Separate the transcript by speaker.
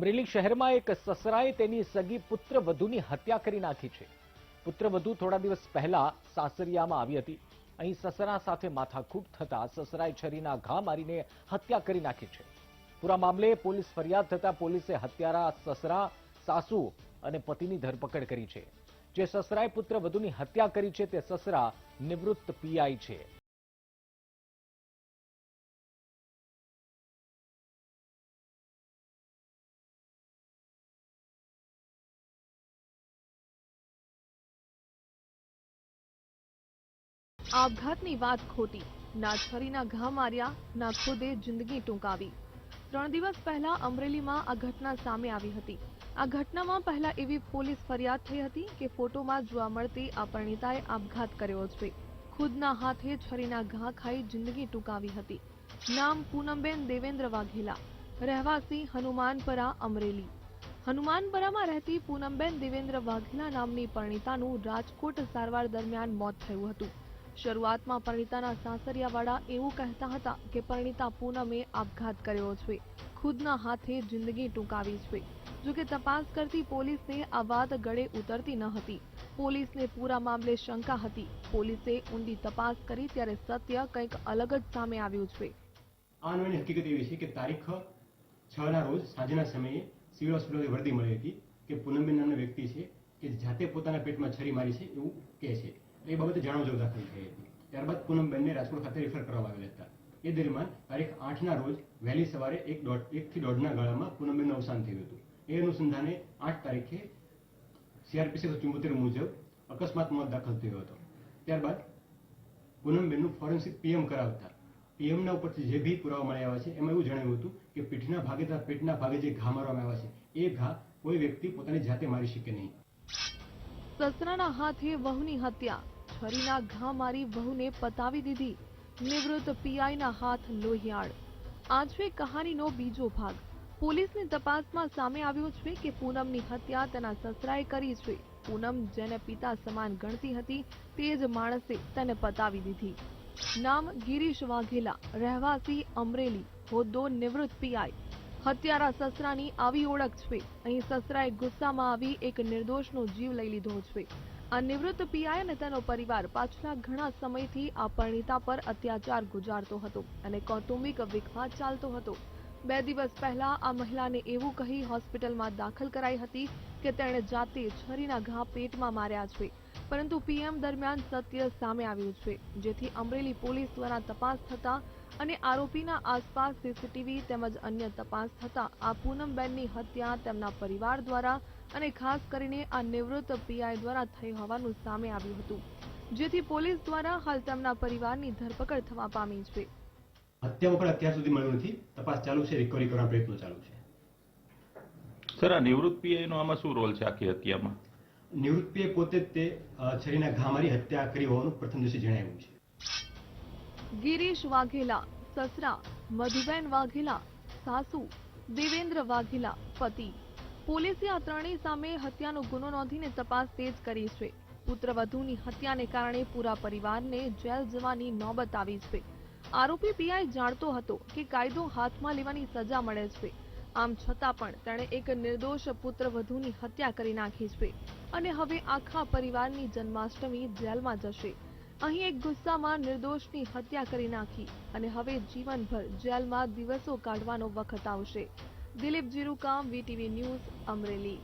Speaker 1: અમરેલી શહેરમાં એક સસરાએ તેની સગી પુત્ર હત્યા કરી નાખી છે. પુત્ર થોડા દિવસ પહેલા સાસરિયામાં આવી હતી. અહીં સસરા સાથે માથાકૂટ થતા સસરાએ છરીના ઘા મારીને હત્યા કરી નાખી છે. પૂરા મામલે પોલીસ ફરિયાદ થતા પોલીસે હત્યારા સસરા, સાસુ અને પતિની ધરપકડ કરી છે. જે સસરાએ પુત્ર વધુની હત્યા કરી છે તે સસરા નિવૃત્ત પીઆઈ છે.
Speaker 2: આપઘાતની વાત ખોટી. ના છરીના ઘા માર્યા, ના ખુદે જિંદગી ટૂંકાવી. ત્રણ દિવસ પહેલા અમરેલીમાં આ ઘટના સામે આવી હતી. આ ઘટનામાં પહેલા એવી પોલીસ ફરિયાદ થઈ હતી કે ફોટોમાં જોવા મળતી આ પરિણીતાએ આપઘાત કર્યો છે. ખુદના હાથે છરીના ઘા ખાઈ જિંદગી ટૂંકાવી હતી. નામ પૂનમબેન દેવેન્દ્ર વાઘેલા. રહેવાસી હનુમાનપરા, અમરેલી. હનુમાનપરામાં રહેતી પૂનમબેન દેવેન્દ્ર વાઘેલા નામની પરિણીતાનું રાજકોટ સારવાર દરમિયાન મોત થયું હતું. શરૂઆતમાં પરિણીતાના સાસરિયાવાળા એવું કહેતા હતા કે પરિણીતા પૂનમે આપઘાત કર્યો છે. ખુદના હાથે જિંદગી ટૂંકાવી છે. જોકે તપાસ કરતી પોલીસને આ વાત ગળે ઉતરતી ન હતી. પોલીસને પૂરા મામલે શંકા હતી. પોલીસે ઊંડી તપાસ કરી ત્યારે સત્ય કંઈક અલગ જ સામે આવ્યું છે.
Speaker 3: આ હકીકત એવી છે કે તારીખ છ ના રોજ સાંજના સમયે સિવિલ હોસ્પિટલની વર્દી મળી હતી કે પૂનમબેન નામના વ્યક્તિ છે કે જાતે પોતાના પેટમાં છરી મારી છે એવું કહે છે. એ બાબતે જાણવા જવું દાખલ થઈ હતી. ત્યારબાદ પૂનમબેનને રાજકોટ ખાતે રિફર કરવામાં આવેલ હતા. એ દરમિયાન તારીખ આઠના રોજ વહેલી સવારે એક દોઢ, એકથી દોઢના ગાળામાં પૂનમબેનનું અવસાન થયું હતું. એ અનુસંધાને આઠ તારીખે સીઆરપીસી ચુંબોતેર મુજબ અકસ્માત મોત દાખલ થયો હતો. ત્યારબાદ પૂનમબેનનું ફોરેન્સિક પીએમ કરાવતા. પીએમના ઉપરથી જે બી પુરાવા મળી આવ્યા છે, એમાં એવું જણાવ્યું હતું કે પીઠના ભાગે પેટના ભાગે જે ઘા મારવામાં આવ્યા છે, એ ઘા કોઈ વ્યક્તિ પોતાની જાતે મારી શકે નહીં.
Speaker 2: સસરાના હાથે વહુની હત્યા. છરીના ઘા મારી વહુને પતાવી દીધી. નિવૃત્ત પીઆઈના હાથ લોહિયાળ. આ કહાનીનો બીજો ભાગ. પોલીસની તપાસમાં સામે આવ્યું છે કે પૂનમની હત્યા તેના સસરાએ કરી છે. પૂનમ જેને પિતા સમાન ગણતી હતી, તે જ માણસે તેને પતાવી દીધી. નામ ગિરીશ વાઘેલા, રહેવાસી અમરેલી, હોદ્દો નિવૃત્ત પીઆઈ. હત્યારા સસરાની આવી ઓળખ છે. અહીં સસરાએ ગુસ્સામાં આવી એક નિર્દોષનો જીવ લઈ લીધો છે. આ નિવૃત્ત પીઆઈ અને તેનો પરિવાર પાછલા ઘણા સમયથી આ પરિણીતા પર અત્યાચાર ગુજારતો હતો અને કૌટુંબિક વિખવાદ ચાલતો હતો. બે દિવસ પહેલા આ મહિલાને એવું કહી હોસ્પિટલમાં દાખલ કરાઈ હતી કે તેણે જાતે છરીના ઘા પેટમાં માર્યા છે. પરંતુ પીએમ દરમિયાન સત્ય સામે આવ્યું છે, જેથી અમરેલી પોલીસ દ્વારા તપાસ થતા અને આરોપીના આસપાસ સીસીટીવી તેમજ અન્ય તપાસ થતા આ પૂનમબેનની હત્યા તેમના પરિવાર દ્વારા અને ખાસ કરીને આ નિવૃત્ત પીઆઈ દ્વારા થઈ હોવાનું સામે આવ્યું હતું, જેથી પોલીસ દ્વારા હાલ તેમના પરિવારની ધરપકડ થવા પામી છે.
Speaker 3: હત્યામાં પણ અત્યાર સુધી મળ્યું નથી. તપાસ ચાલુ છે રિકવરી કરવા પ્રયત્નો ચાલુ છે.
Speaker 4: સર આ નિવૃત્ત પીઆઈ નો આમાં શું રોલ છે આખી હત્યામાં?
Speaker 3: નિવૃત્ત પીએ પોતે જ તે છરીના ઘા મારી હત્યા કરી હોવાનું પ્રથમ દિવસે જણાવ્યું છે.
Speaker 2: ગિરીશ વાઘેલા સસરા મધુબેન વાઘેલા સાસુ દેવેન્દ્ર વાઘેલા પતિ. પોલીસે આ ત્રણેય સામે હત્યાનો ગુનો નોંધીને તપાસ તેજ કરી છે. પુત્રવધુની હત્યાને કારણે પૂરા પરિવારને જેલ જવાની નોબત આવી છે. આરોપી પીઆઈ જાણતો હતો કે કાયદો હાથમાં લેવાની સજા મળે છે. આમ છતાં પણ તેણે એક નિર્દોષ પુત્રવધુની હત્યા કરી નાખી છે અને હવે આખા પરિવારની જન્માષ્ટમી જેલમાં જશે. અહીં એક ગુસ્સામાં નિર્દોષની હત્યા કરી નાખી અને હવે જીવનભર જેલમાં દિવસો કાઢવાનો વખત આવશે. દિલીપ જીરુકામ વીટીવી ન્યૂઝ અમરેલી.